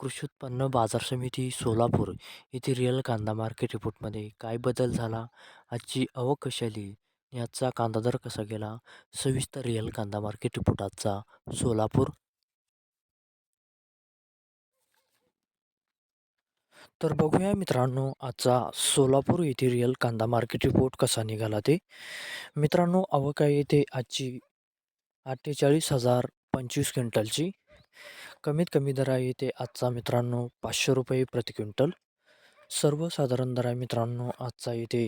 कृषी उत्पन्न बाजार समिती सोलापूर येथे रिअल कांदा मार्केट रिपोर्टमध्ये काय बदल झाला? आजची आवक कशी आली कांदा दर कसा गेला? सविस्तर रिअल कांदा मार्केट रिपोर्ट आजचा सोलापूर. तर बघूया मित्रांनो आजचा सोलापूर येथे रिअल कांदा मार्केट रिपोर्ट कसा निघाला ते. मित्रांनो आवक येथे आजची अठ्ठेचाळीस हजार पंचवीस क्विंटलची. कमीत कमी दर आहे ते आजचा मित्रांनो पाचशे रुपये प्रति क्विंटल. सर्वसाधारण दर आहे मित्रांनो आजचा इथे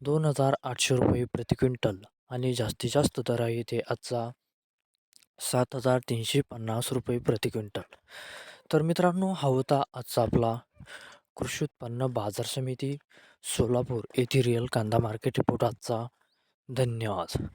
दोन हजार आठशे रुपये प्रति क्विंटल आणि जास्तीत जास्त दर आहे आजचा सात हजार तीनशे पन्नास रुपये प्रति क्विंटल. तर मित्रांनो हा होता आजचा आपला कृषी उत्पन्न बाजार समिती सोलापूर येथे रिअल कांदा मार्केट रिपोर्ट आजचा. धन्यवाद.